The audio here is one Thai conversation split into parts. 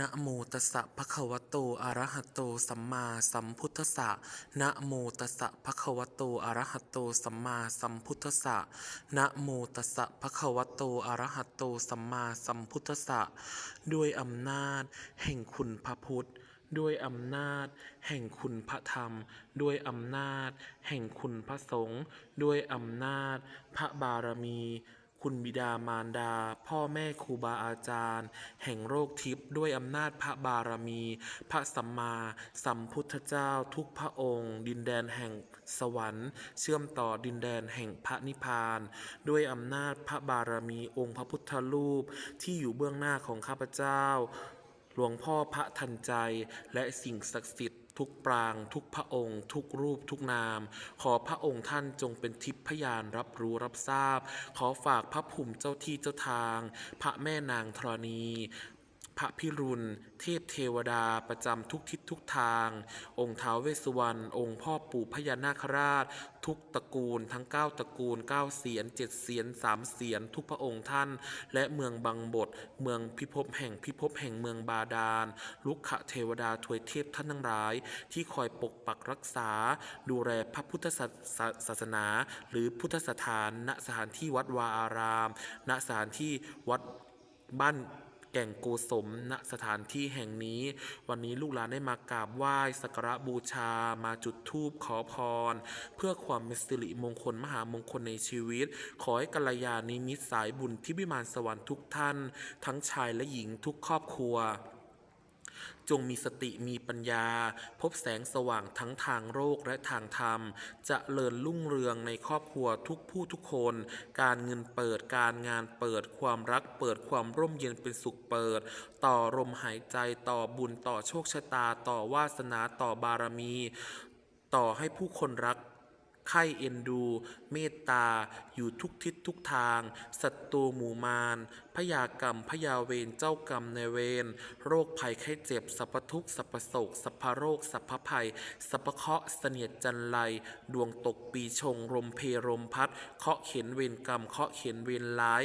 นะโมตัสสะภะคะวะโต อะระหะโต สัมมาสัมพุทธัสสะนะโมตัสสะภะคะวะโต อะระหะโต สัมมาสัมพุทธัสสะนะโมตัสสะภะคะวะโต อะระหะโต สัมมาสัมพุทธัสสะด้วยอำนาจ แห่งคุณพระพุทธด้วยอำนาจ แห่งคุณพระธรรม ด้วยอำนาจ แห่งคุณพระสงฆ์ด้วยอำนาจ พระบารมี คุณบิดามารดา พ่อแม่ครูบาอาจารย์ แห่งโรคทิพย์ด้วยอำนาจพระบารมี พระสัมมาสัมพุทธเจ้าทุกพระองค์ ดินแดนแห่งสวรรค์ เชื่อมต่อดินแดนแห่งพระนิพพาน ด้วยอำนาจพระบารมีองค์พระพุทธรูปที่อยู่เบื้องหน้าของข้าพเจ้า หลวงพ่อพระทันใจและสิ่งศักดิ์สิทธิ์ ทุกปราง ทุกพระองค์ ทุกรูปทุกนาม ขอพระองค์ท่านจงเป็นทิพยานรับรู้รับทราบ ขอฝากพระภูมิเจ้าที่เจ้าทาง พระแม่นางธรณี พระพิรุณ เทพเทวดาประจำทุกทิศทุกทาง องค์ท้าวเวสสุวรรณ องค์พ่อปู่พญานาคราช ทุกตระกูลทั้ง 9 ตระกูล 9 เสียน 7 เสียน 3 เสียน ทุกพระองค์ท่าน และเมืองบางบท เมืองพิภพแห่งพิภพแห่งเมืองบาดาล ลุกขเทวดาทวยเทพท่านทั้งหลาย ที่คอยปกปักรักษา ดูแลพระพุทธศาสศาสนา หรือพุทธสถานณสถานที่วัดวาอาราม ณสถานที่วัดบ้าน แก่งโกสมณสถานที่แห่งนี้ วันนี้ลูกหลานได้มากราบไหว้สักการะบูชา มาจุดธูปขอพร เพื่อความเป็นสิริมงคลมหามงคลในชีวิต ขอให้กัลยาณิมิตสายบุญที่วิมานสวรรค์ทุกท่าน ทั้งชายและหญิงทุกครอบครัว จงมีสติมีปัญญา พบแสงสว่างทั้งทางโลกและทางธรรม จะเลิญรุ่งเรืองในครอบครัวทุกผู้ทุกคน การเงินเปิดการงานเปิดความรักเปิดความร่มเย็นเป็นสุขเปิด ต่อลมหายใจต่อบุญต่อโชคชะตา ต่อวาสนาต่อบารมี ต่อให้ผู้คนรัก ใคร่เอ็นดู เมตตา อยู่ทุกทิศทุกทาง ศัตรูหมู่มารพยากรรมพยาเวรเจ้ากรรมในเวรโรคภัยไข้เจ็บสัพพทุกสัพพโศกสัพพโรคสัพพภัยสัพพเคราะห์เสนียดจันไรดวงตกปีชงลมเพลมพัดเคาะเข็นเวรกรรมเคาะเข็นเวรร้าย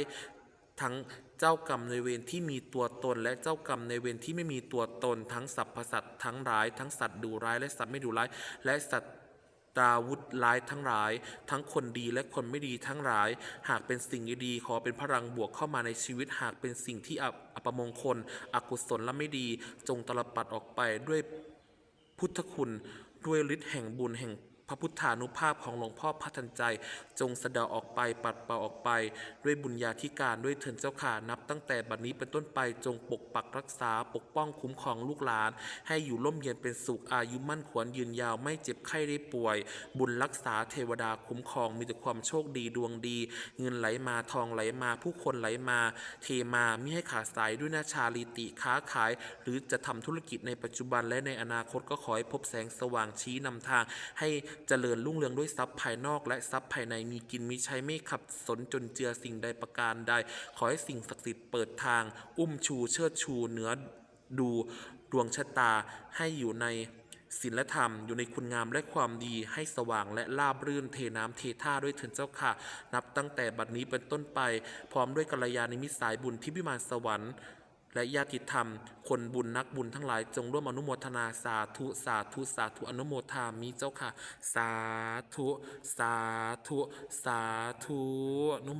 ทั้งเจ้ากรรมในเวรที่มีตัวตน และเจ้ากรรมในเวรที่ไม่มีตัวตน ทั้งสรรพสัตว์ทั้งร้าย ทั้งสัตว์ดุร้ายและสัตว์ไม่ดุร้าย และสัตว์ ตาวุธร้ายทั้งหลาย ทั้งคนดีและคนไม่ดีทั้งหลาย หากเป็นสิ่งดีขอเป็นพลังบวกเข้ามาในชีวิต หากเป็นสิ่งที่อับอัปมงคล อกุศลและไม่ดี จงตลปัดออกไปด้วยพุทธคุณ ด้วยฤทธิ์แห่งบุญแห่ง พระพุทธานุภาพของหลวงพ่อพัฒนใจ จงสะเดาออกไปปัดเป่าออกไป ด้วยบุญญาธิการด้วยเถินเจ้าข่านับตั้งแต่บัดนี้เป็นต้นไปจงปกปักรักษาปกป้องคุ้มครองลูกหลาน ให้อยู่ร่มเย็นเป็นสุขอายุมั่นขวัญยืนยาวไม่เจ็บไข้ได้ป่วย บุญรักษาเทวดาคุ้มครองมีแต่ความโชคดีดวงดี เงินไหลมาทองไหลมาผู้คนไหลมา เทมามิให้ขาดสายด้วยนาชาลีติค้าขาย หรือจะทำธุรกิจในปัจจุบันและในอนาคตก็ขอให้พบแสงสว่างชี้นำทางให้เจริญรุ่งเรืองด้วยทรัพย์ภายนอกและทรัพย์ภายในมีกินมีใช้ไม่ขัดสนจนเจือสิ่งใดประการใด ขอให้สิ่งศักดิ์สิทธิ์เปิดทาง อุ้มชูเชิดชูเหนือดูดวงชะตาให้อยู่ในศีลธรรมอยู่ในคุณงามและความดีให้สว่างและราบรื่นเทน้ำเทท่าด้วยเถินเจ้าค่ะ นับตั้งแต่บัดนี้เป็นต้นไป พร้อมด้วยกัลยาณมิตรสายบุญที่พิมานสวรรค์ และญาติธรรม คนบุญนักบุญทั้งหลายจงร่วมอนุโมทนาสาธุ สาธุ สาธุ อนุโมทามิเจ้าค่ะ สาธุ สาธุ สาธุนุ